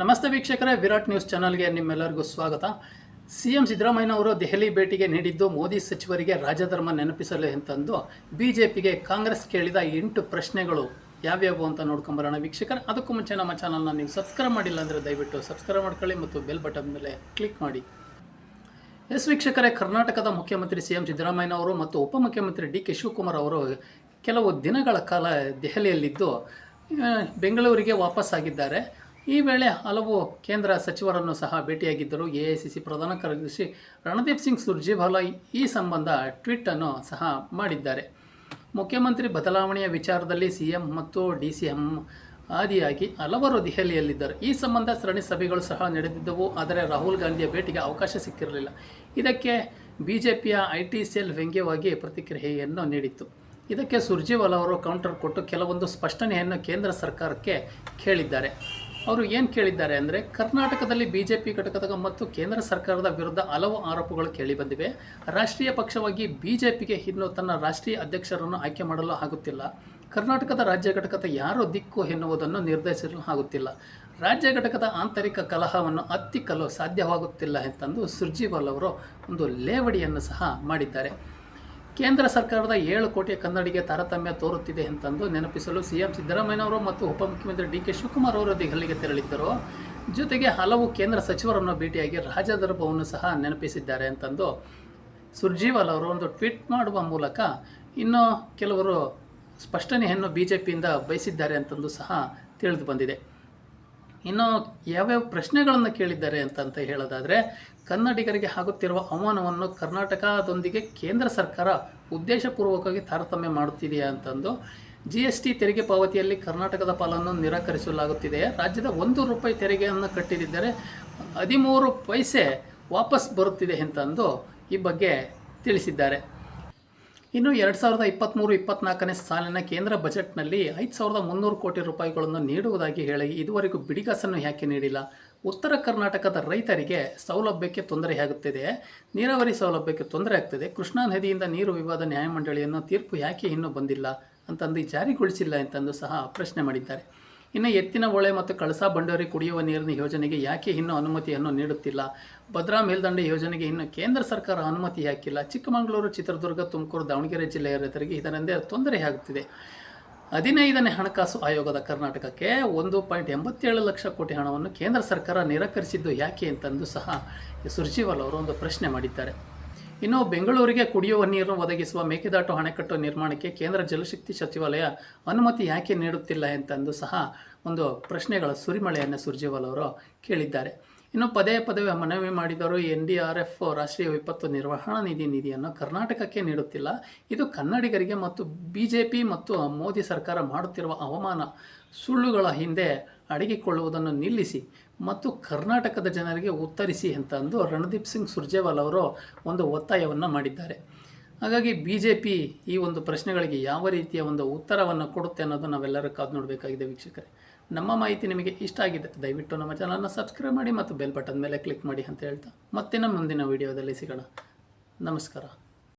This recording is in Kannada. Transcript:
ನಮಸ್ತೆ ವೀಕ್ಷಕರೇ, ವಿರಾಟ್ ನ್ಯೂಸ್ ಚಾನಲ್ಗೆ ನಿಮ್ಮೆಲ್ಲರಿಗೂ ಸ್ವಾಗತ. ಸಿ ಎಂ ಸಿದ್ದರಾಮಯ್ಯ ಅವರು ದೆಹಲಿ ಭೇಟಿಗೆ ನೀಡಿದ್ದು ಮೋದಿ ಸಚಿವರಿಗೆ ರಾಜಧರ್ಮ ನೆನಪಿಸಲು ಅಂತಂದು ಪಿಗೆ ಕಾಂಗ್ರೆಸ್ ಕೇಳಿದ ಎಂಟು ಪ್ರಶ್ನೆಗಳು ಯಾವ್ಯಾವು ಅಂತ ನೋಡ್ಕೊಂಬರೋಣ ವೀಕ್ಷಕರೇ. ಅದಕ್ಕೂ ಮುಂಚೆ ನಮ್ಮ ಚಾನಲ್ನ ನೀವು ಸಬ್ಸ್ಕ್ರೈಬ್ ಮಾಡಿಲ್ಲ ಅಂದರೆ ದಯವಿಟ್ಟು ಸಬ್ಸ್ಕ್ರೈಬ್ ಮಾಡ್ಕೊಳ್ಳಿ ಮತ್ತು ಬೆಲ್ ಬಟನ್ ಮೇಲೆ ಕ್ಲಿಕ್ ಮಾಡಿ. ಎಸ್ ವೀಕ್ಷಕರೇ, ಕರ್ನಾಟಕದ ಮುಖ್ಯಮಂತ್ರಿ ಸಿ ಎಂ ಸಿದ್ದರಾಮಯ್ಯ ಅವರು ಮತ್ತು ಉಪಮುಖ್ಯಮಂತ್ರಿ ಡಿ ಕೆ ಶಿವಕುಮಾರ್ ಅವರು ಕೆಲವು ದಿನಗಳ ಕಾಲ ದೆಹಲಿಯಲ್ಲಿದ್ದು ಬೆಂಗಳೂರಿಗೆ ವಾಪಸ್ಸಾಗಿದ್ದಾರೆ. ಈ ವೇಳೆ ಹಲವು ಕೇಂದ್ರ ಸಚಿವರನ್ನು ಸಹ ಭೇಟಿಯಾಗಿದ್ದರು. ಎಐಸಿಸಿ ಪ್ರಧಾನ ಕಾರ್ಯದರ್ಶಿ ರಣದೀಪ್ ಸಿಂಗ್ ಸುರ್ಜೇವಾಲಾ ಈ ಸಂಬಂಧ ಟ್ವೀಟನ್ನು ಸಹ ಮಾಡಿದ್ದಾರೆ. ಮುಖ್ಯಮಂತ್ರಿ ಬದಲಾವಣೆಯ ವಿಚಾರದಲ್ಲಿ ಸಿಎಂ ಮತ್ತು ಡಿ ಸಿ ಎಂ ಆದಿಯಾಗಿ ಹಲವರು ದೆಹಲಿಯಲ್ಲಿದ್ದರು. ಈ ಸಂಬಂಧ ಸರಣಿ ಸಭೆಗಳು ಸಹ ನಡೆದಿದ್ದವು. ಆದರೆ ರಾಹುಲ್ ಗಾಂಧಿಯ ಭೇಟಿಗೆ ಅವಕಾಶ ಸಿಕ್ಕಿರಲಿಲ್ಲ. ಇದಕ್ಕೆ ಬಿಜೆಪಿಯ ಐ ಟಿ ಸೆಲ್ ವ್ಯಂಗ್ಯವಾಗಿ ಪ್ರತಿಕ್ರಿಯೆಯನ್ನು ನೀಡಿತ್ತು. ಇದಕ್ಕೆ ಸುರ್ಜೇವಾಲಾ ಅವರು ಕೌಂಟರ್ ಕೊಟ್ಟು ಕೆಲವೊಂದು ಸ್ಪಷ್ಟನೆಯನ್ನು ಕೇಂದ್ರ ಸರ್ಕಾರಕ್ಕೆ ಕೇಳಿದ್ದಾರೆ. ಅವರು ಏನು ಕೇಳಿದ್ದಾರೆ ಅಂದರೆ, ಕರ್ನಾಟಕದಲ್ಲಿ ಬಿಜೆಪಿ ಘಟಕದ ಮತ್ತು ಕೇಂದ್ರ ಸರ್ಕಾರದ ವಿರುದ್ಧ ಹಲವು ಆರೋಪಗಳು ಕೇಳಿಬಂದಿವೆ ರಾಷ್ಟ್ರೀಯ ಪಕ್ಷವಾಗಿ ಬಿಜೆಪಿಗೆ ಇನ್ನು ತನ್ನ ರಾಷ್ಟ್ರೀಯ ಅಧ್ಯಕ್ಷರನ್ನು ಆಯ್ಕೆ ಮಾಡಲು ಆಗುತ್ತಿಲ್ಲ. ಕರ್ನಾಟಕದ ರಾಜ್ಯ ಘಟಕದ ಯಾರು ದಿಕ್ಕು ಎನ್ನುವುದನ್ನು ನಿರ್ಧರಿಸಲು ಆಗುತ್ತಿಲ್ಲ. ರಾಜ್ಯ ಘಟಕದ ಆಂತರಿಕ ಕಲಹವನ್ನು ಹತ್ತಿಕ್ಕಲು ಸಾಧ್ಯವಾಗುತ್ತಿಲ್ಲ ಎಂತಂದು ಸುರ್ಜಿವಾಲ್ ಅವರು ಒಂದು ಲೇವಡಿಯನ್ನು ಸಹ ಮಾಡಿದ್ದಾರೆ. ಕೇಂದ್ರ ಸರ್ಕಾರದ ಏಳು ಕೋಟಿ ಕನ್ನಡಿಗೆ ತಾರತಮ್ಯ ತೋರುತ್ತಿದೆ ಅಂತಂದು ನೆನಪಿಸಲು ಸಿಎಂ ಸಿದ್ದರಾಮಯ್ಯನವರು ಮತ್ತು ಉಪಮುಖ್ಯಮಂತ್ರಿ ಡಿ ಕೆ ಶಿವಕುಮಾರ್ ಅವರು ದೆಹಲಿಗೆ ತೆರಳಿದ್ದರು. ಜೊತೆಗೆ ಹಲವು ಕೇಂದ್ರ ಸಚಿವರನ್ನು ಭೇಟಿಯಾಗಿ ರಾಜದರ್ಭವನ್ನು ಸಹ ನೆನಪಿಸಿದ್ದಾರೆ ಅಂತಂದು ಸುರ್ಜೀವಾಲ್ ಅವರು ಒಂದು ಟ್ವೀಟ್ ಮಾಡುವ ಮೂಲಕ ಇನ್ನೂ ಕೆಲವರು ಸ್ಪಷ್ಟನೆಯನ್ನು ಬಿ ಜೆ ಪಿಯಿಂದ ಬಯಸಿದ್ದಾರೆ ಅಂತಂದು ಸಹ ತಿಳಿದು ಬಂದಿದೆ. ಇನ್ನು ಯಾವ್ಯಾವ ಪ್ರಶ್ನೆಗಳನ್ನು ಕೇಳಿದ್ದಾರೆ ಅಂತ ಹೇಳೋದಾದರೆ, ಕನ್ನಡಿಗರಿಗೆ ಆಗುತ್ತಿರುವ ಅವಮಾನವನ್ನು ಕರ್ನಾಟಕದೊಂದಿಗೆ ಕೇಂದ್ರ ಸರ್ಕಾರ ಉದ್ದೇಶಪೂರ್ವಕವಾಗಿ ತಾರತಮ್ಯ ಮಾಡುತ್ತಿದೆಯಾ ಅಂತಂದು ಜಿ ಎಸ್ ಟಿ ತೆರಿಗೆ ಪಾವತಿಯಲ್ಲಿ ಕರ್ನಾಟಕದ ಪಾಲನ್ನು ನಿರಾಕರಿಸಲಾಗುತ್ತಿದೆ ರಾಜ್ಯದ ಒಂದು ರೂಪಾಯಿ ತೆರಿಗೆಯನ್ನು ಕಟ್ಟಿದ್ದರೆ ಹದಿಮೂರು ಪೈಸೆ ವಾಪಸ್ ಬರುತ್ತಿದೆ ಅಂತಂದು ಈ ಬಗ್ಗೆ ತಿಳಿಸಿದ್ದಾರೆ. ಇನ್ನು ಎರಡು ಸಾವಿರದ ಇಪ್ಪತ್ತ್ಮೂರು ಇಪ್ಪತ್ನಾಲ್ಕನೇ ಸಾಲಿನ ಕೇಂದ್ರ ಬಜೆಟ್ನಲ್ಲಿ ಐದು ಸಾವಿರದ ಮುನ್ನೂರು ಕೋಟಿ ರೂಪಾಯಿಗಳನ್ನು ನೀಡುವುದಾಗಿ ಹೇಳಿ ಇದುವರೆಗೂ ಬಿಡಿಗಾಸನ್ನು ಯಾಕೆ ನೀಡಿಲ್ಲ? ಉತ್ತರ ಕರ್ನಾಟಕದ ರೈತರಿಗೆ ಸೌಲಭ್ಯಕ್ಕೆ ತೊಂದರೆಯಾಗುತ್ತಿದೆ ನೀರಾವರಿ ಸೌಲಭ್ಯಕ್ಕೆ ತೊಂದರೆ ಆಗ್ತಿದೆ, ಕೃಷ್ಣಾ ನದಿಯಿಂದ ನೀರು ವಿವಾದ ನ್ಯಾಯಮಂಡಳಿಯನ್ನು ತೀರ್ಪು ಯಾಕೆ ಇನ್ನೂ ಬಂದಿಲ್ಲ ಅಂತಂದು ಜಾರಿಗೊಳಿಸಿಲ್ಲ ಅಂತಂದು ಸಹ ಪ್ರಶ್ನೆ ಮಾಡಿದ್ದಾರೆ. ಇನ್ನು ಎತ್ತಿನ ಹೊಳೆ ಮತ್ತು ಕಳಸಾ ಬಂಡೋರಿ ಕುಡಿಯುವ ನೀರಿನ ಯೋಜನೆಗೆ ಯಾಕೆ ಇನ್ನೂ ಅನುಮತಿಯನ್ನು ನೀಡುತ್ತಿಲ್ಲ? ಭದ್ರಾ ಮೇಲ್ದಂಡೆ ಯೋಜನೆಗೆ ಇನ್ನು ಕೇಂದ್ರ ಸರ್ಕಾರ ಅನುಮತಿ ಹಾಕಿಲ್ಲ. ಚಿಕ್ಕಮಗಳೂರು, ಚಿತ್ರದುರ್ಗ, ತುಮಕೂರು, ದಾವಣಗೆರೆ ಜಿಲ್ಲೆಯ ರೈತರಿಗೆ ಇದರಿಂದ ತೊಂದರೆಯಾಗುತ್ತಿದೆ ಹದಿನೈದನೇ ಹಣಕಾಸು ಆಯೋಗದ ಕರ್ನಾಟಕಕ್ಕೆ ಒಂದು ಪಾಯಿಂಟ್ ಎಂಬತ್ತೇಳು ಲಕ್ಷ ಕೋಟಿ ಹಣವನ್ನು ಕೇಂದ್ರ ಸರ್ಕಾರ ನಿರಾಕರಿಸಿದ್ದು ಯಾಕೆ ಅಂತಂದು ಸಹ ಸುರ್ಜೀವಾಲ್ ಅವರು ಒಂದು ಪ್ರಶ್ನೆ ಮಾಡಿದ್ದಾರೆ. ಇನ್ನು ಬೆಂಗಳೂರಿಗೆ ಕುಡಿಯುವ ನೀರು ಒದಗಿಸುವ ಮೇಕೆದಾಟು ಅಣೆಕಟ್ಟು ನಿರ್ಮಾಣಕ್ಕೆ ಕೇಂದ್ರ ಜಲಶಕ್ತಿ ಸಚಿವಾಲಯ ಅನುಮತಿ ಯಾಕೆ ನೀಡುತ್ತಿಲ್ಲ ಅಂತಂದು ಸಹ ಒಂದು ಪ್ರಶ್ನೆಗಳ ಸುರಿಮಳೆಯನ್ನು ಸುರ್ಜೇವಾಲ್ ಅವರು ಕೇಳಿದ್ದಾರೆ. ಇನ್ನು ಪದೇ ಪದೇ ಮನವಿ ಮಾಡಿದರು ಎನ್ ಡಿ ಆರ್ ಎಫ್ ರಾಷ್ಟ್ರೀಯ ವಿಪತ್ತು ನಿರ್ವಹಣಾ ನಿಧಿ ನಿಧಿಯನ್ನು ಕರ್ನಾಟಕಕ್ಕೆ ನೀಡುತ್ತಿಲ್ಲ. ಇದು ಕನ್ನಡಿಗರಿಗೆ ಮತ್ತು ಬಿ ಜೆ ಪಿ ಮತ್ತು ಮೋದಿ ಸರ್ಕಾರ ಮಾಡುತ್ತಿರುವ ಅವಮಾನ. ಸುಳ್ಳುಗಳ ಹಿಂದೆ ಅಡಗಿಕೊಳ್ಳುವುದನ್ನು ನಿಲ್ಲಿಸಿ ಮತ್ತು ಕರ್ನಾಟಕದ ಜನರಿಗೆ ಉತ್ತರಿಸಿ ಅಂತ ಅಂದು ರಣದೀಪ್ ಸಿಂಗ್ ಸುರ್ಜೇವಾಲ್ ಅವರು ಒಂದು ಒತ್ತಾಯವನ್ನು ಮಾಡಿದ್ದಾರೆ. ಹಾಗಾಗಿ ಬಿ ಜೆ ಪಿ ಈ ಒಂದು ಪ್ರಶ್ನೆಗಳಿಗೆ ಯಾವ ರೀತಿಯ ಒಂದು ಉತ್ತರವನ್ನು ಕೊಡುತ್ತೆ ಅನ್ನೋದು ನಾವೆಲ್ಲರೂ ಕಾದು ನೋಡಬೇಕಾಗಿದೆ ವೀಕ್ಷಕರೇ. ನಮ್ಮ ಮಾಹಿತಿ ನಿಮಗೆ ಇಷ್ಟ ಆಗಿದೆ, ದಯವಿಟ್ಟು ನಮ್ಮ ಚಾನಲ್ನ ಸಬ್ಸ್ಕ್ರೈಬ್ ಮಾಡಿ ಮತ್ತು ಬೆಲ್ ಬಟನ್ ಮೇಲೆ ಕ್ಲಿಕ್ ಮಾಡಿ ಅಂತ ಹೇಳ್ತಾ ಮತ್ತೆ ನಮ್ಮ ಮುಂದಿನ ವಿಡಿಯೋದಲ್ಲಿ ಸಿಗೋಣ. ನಮಸ್ಕಾರ.